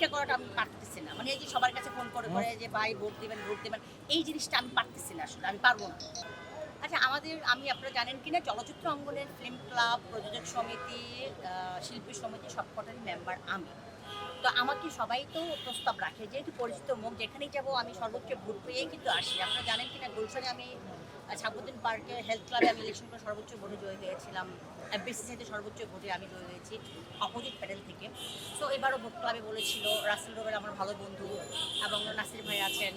ভিক্ষা করাটা আমি পারতেছি না। মানে এই যে সবার কাছে ফোন করে করে যে, ভাই, ভোট দেবেন ভোট দেবেন। এই জিনিসটা আমি পারতেছি না আসলে, আমি পারব না। আচ্ছা আমাদের, আমি, আপনারা জানেন কি না চলচ্চিত্র অঙ্গনের ফিল্ম ক্লাব প্রযোজক সমিতি শিল্পী সমিতি সবকটারই মেম্বার আমি। তো আমাকে সবাই তো প্রস্তাব রাখে যেহেতু পরিচিত মুখ যেখানেই যাব আমি সর্বোচ্চ ভোট পেয়েই কিন্তু আসি। আপনারা জানেন কিনা গুলশানে আমি আহ, ছাব্বুদ্দিন পার্কে হেলথ ক্লাবে আমি ইলেকশন করে সর্বোচ্চ ভোটে জয় হয়েছিলাম। বিসিসিতে সর্বোচ্চ ভোটে আমি জয় হয়েছি অপোজিট প্যানেল থেকে। তো এবারও ভোট ক্লাবে বলেছিল রাসেল রোবের আমার ভালো বন্ধু এবং নাসির ভাই আছেন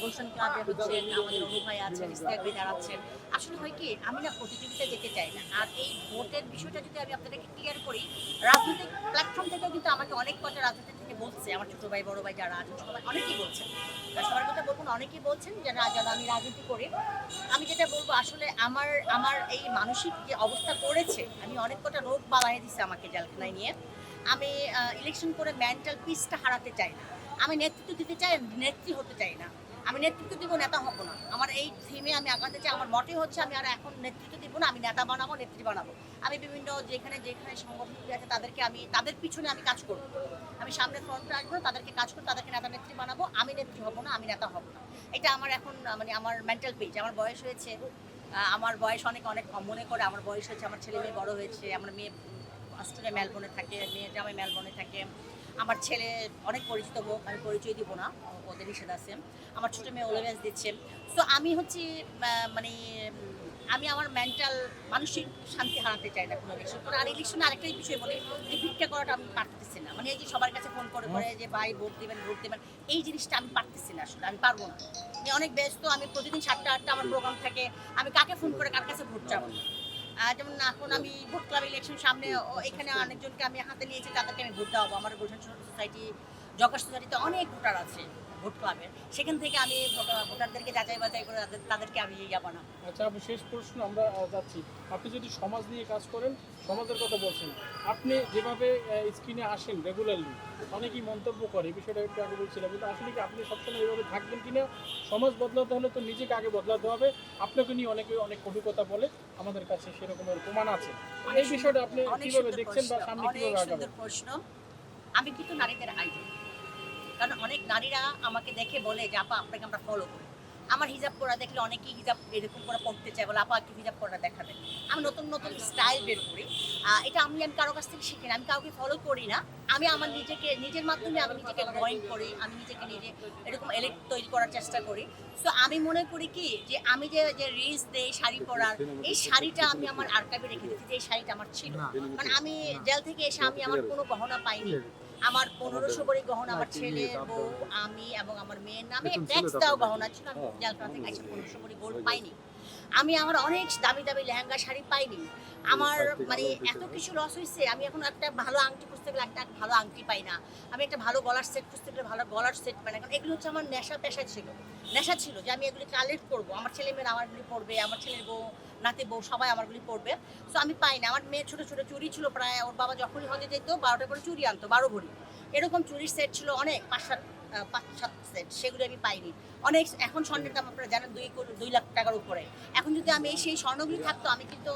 গুলশান ক্লাবে হচ্ছেন আমাদের অনু ভাই আছেন ইস্তিয়াক ভাই দাঁড়াচ্ছেন। আসলে হয় কি আমি না প্রতিযোগিতা যেতে চাই না। আর এই ভোটের বিষয়টা যদি আমি আপনাদেরকে ক্লিয়ার করি রাজনৈতিক প্ল্যাটফর্ম থেকেও কিন্তু আমাকে অনেক কটা রাজনীতি থেকে বলছে আমার ছোটো ভাই বড় ভাই যারা আছেন সবাই অনেকেই বলছেন। সবার কথা বলব না, অনেকেই বলছেন যে না যারা আমি রাজনীতি করি। আমি যেটা বলব আসলে আমার আমার এই মানসিক যে অবস্থা করেছে আমি অনেক কটা রোগ বালাই দিছে আমাকে জেলখানায় নিয়ে। আমি ইলেকশন করে মেন্টাল পিসটা হারাতে চাই না। আমি নেতৃত্ব দিতে চাই নেত্রী হতে চাই না। আমি নেতৃত্ব দিব, নেতা হব না। আমার এই থিমে আমি আগাতে চাই, আমার মতে হচ্ছে আমি আর এখন নেতৃত্ব দিব না, আমি নেতা বানাবো, নেত্রী বানাবো। আমি বিভিন্ন যেখানে যেখানে সংগঠনগুলি আছে, তাদেরকে আমি, তাদের পিছনে আমি কাজ করব। আমি সামনে ফ্রন্টে আসব, তাদেরকে কাজ করব তাদেরকে নেতা নেত্রী বানাবো, আমি নেত্রী হব না, আমি নেতা হব না। এটা আমার এখন মানে আমার মেন্টাল পেজ আমার বয়স হয়েছে আমার বয়স অনেক অনেক মনে করে আমার বয়স হয়েছে, আমার ছেলে মেয়ে বড় হয়েছে, আমার মেয়ে অস্ট্রেলিয়া মেলবোর্নে থাকে মেয়ে জামাই মেলবোর্নে থাকে আমার ছেলে অনেক পরিচিত হোক, আমি পরিচয় দিব না, ওদের নিষেধ আছে। আমার ছোটো মেয়ে ওলেভেন্স দিচ্ছে। তো আমি হচ্ছে মানে আমি আমার মেন্টাল মানসিক শান্তি হারাতে চাই না কোনো ইলেকশন আর ইলেকশনে আরেকটাই বিষয় বলি, যে ভিক্ষা করাটা আমি পারতেছি না। মানে এই যে সবার কাছে ফোন করে করে যে, ভাই, ভোট দিবেন ভোট দিবেন, এই জিনিসটা আমি পারতেছি না আসলে, আমি পারব না। অনেক ব্যস্ত, আমি প্রতিদিন সাতটা, আটটা আমার প্রোগ্রাম থাকে। আমি কাকে ফোন করে কার কাছে ভোট চাবো? যেমন এখন আমি ভোট ক্লাব ইলেকশন সামনে এখানে অনেকজনকে আমি হাতে নিয়েছি তাদেরকে আমি ভোট দেওয়াবো আমার গোলশান সোসাইটি জকাশ সোসাইটিতে অনেক ভোটার আছে। ভোট ক্লাবের সেখান থেকে আমি ভোটারদেরকে যাচাই বাছাই করে তাদেরকে আমি ইয়ে বানাবো। আচ্ছা আপনি শেষ প্রশ্ন আমরা যাচ্ছি। আপনি যদি সমাজ নিয়ে কাজ করেন সমাজের কথা বলছেন আপনি যেভাবে স্ক্রিনে আসেন রেগুলারলি অনেকেই মন্তব্য করে বিষয়টা একটু আগে বলছিলাম কিন্তু আসলে কি আপনি সবসময় এইভাবে থাকবেন কিনা? সমাজ বদলাতে হলে তো নিজেকে আগে বদলাতে হবে। আপনাকে নিয়ে অনেকে অনেক কটু কথা বলে আমাদের কাছে সেরকমের প্রমাণ আছে। এই বিষয়টা আপনি কীভাবে দেখছেন বা সামনে কীভাবে আগাবেন? প্রশ্ন। আমি কিন্তু নারীদের আইডল কারণ অনেক নারীরা আমাকে দেখে বলে যে আপা আপনাকে আমরা ফলো করি। আমার হিজাব পরা দেখলে অনেকেই হিজাব এরকম করে পড়তে চায় বলে আপা কি হিজাব পরা দেখাবেন। আমি নতুন নতুন স্টাইল বের করি। এটা আমি আমি কারও কাছ থেকে শিখি না আমি কাউকে ফলো করি না। আমি আমার নিজেকে নিজের মাধ্যমে আমি নিজেকে ড্রয়িং করি আমি নিজেকে নিজে এরকম এলেট তৈরি করার চেষ্টা করি। সো আমি মনে করি কি যে আমি যে যে রিলস দেই শাড়ি পরার এই শাড়িটা আমি আমার আর্কাইভে রেখে দিচ্ছি যে এই শাড়িটা আমার ছিল। কারণ আমি জেল থেকে এসে আমি আমার কোনো গহনা পাইনি। আমার পনেরোশো করে গহনা আমার ছেলে বউ আমি এবং আমার মেয়ের নামে ট্যাক্স দেওয়া গহনা ছিল আমি জেলখানা থেকে আসে পনেরোশো করে গোল্ড পাইনি। আমি আমার অনেক দামি দামি লেহেঙ্গা শাড়ি পাইনি। আমার মানে এত কিছু লস হয়েছে আমি এখন একটা ভালো আংটি খুঁজতে গেলে একটা ভালো আংটি পাই না। আমি একটা ভালো গলার সেট খুঁজতে গেলে ভালো গলার সেট পাই না কারণ এগুলো হচ্ছে আমার নেশা পেশা ছিল। নেশা ছিল যে আমি এগুলি কালেক্ট করব। আমার ছেলে মেয়েরা আমারগুলি পড়বে, আমার ছেলের বউ, নাতি বউ, সবাই আমারগুলি পড়বে। সো আমি পাই না। আমার মেয়ে ছোটো ছোটো চুরি ছিল প্রায়, ওর বাবা যখনই হজে যেত বারোটা করে চুরি আনতো, বারো ভরি। এরকম চুরির সেট ছিল অনেক, পাঁচ, সাত পাঁচ, সাত সেট সেগুলো আমি পাইনি। অনেক, এখন স্বর্ণের দাম আপনারা জানেন, দুই দুই লাখ টাকার উপরে। এখন যদি আমি এই সেই স্বর্ণগুলি থাকতো, আমি কিন্তু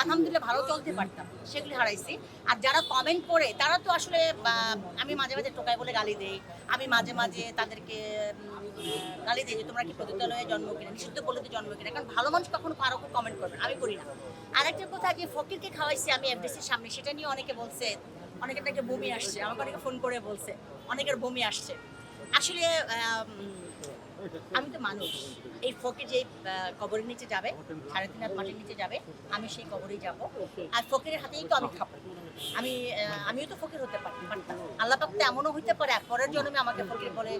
আলহামদুলিল্লাহ ভালো চলতে পারতাম, সেগুলি হারাইছি। আর যারা কমেন্ট করে, তারা তো আসলে আমি মাঝে মাঝে টোকায় বলে গালি দেই। আমি মাঝে মাঝে তাদেরকে গালি যে তোমরা কি প্রতিদ্বন্দ্বে জন্ম কিনা, নিষিদ্ধ পল্লীতে জন্ম কিনা, কারণ ভালো মানুষ কখনো কারও কমেন্ট করবে আমি করি না। আরেকটা কথা যে ফকিরকে খাওয়াইছি আমি এফডিসির সামনে, সেটা নিয়ে অনেকে বলছে, অনেকের থেকে বমি আসছে, আমাকে অনেকে ফোন করে বলছে, অনেকের বমি আসছে। আসলে আম, তো মানুষ। এই ফকির যে কবরের নিচে যাবে সাড়ে তিন হাত মাটির নিচে যাবে আমি সেই কবরেই যাব। আর ফকিরের হাতেই তো আমি খাব আমি আমিও তো ফকির হতে পারি আল্লাহ পাক তো এমনও হইতে পারে পরের জন্মে আমাকে ফকির বলে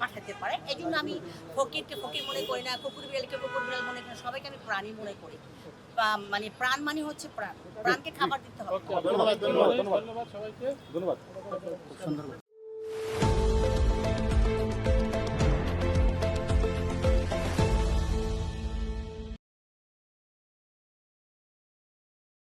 পাঠাতে পারে। এই জন্য আমি ফকিরকে ফকির মনে করি না কুকুর বিড়ালকে কুকুর বিড়াল মনে করি না সবাইকে আমি প্রাণী মনে করি। মানে প্রাণ মানে হচ্ছে প্রাণ। প্রাণকে খাবার দিতে হবে। ধন্যবাদ ধন্যবাদ সবাইকে। ধন্যবাদ।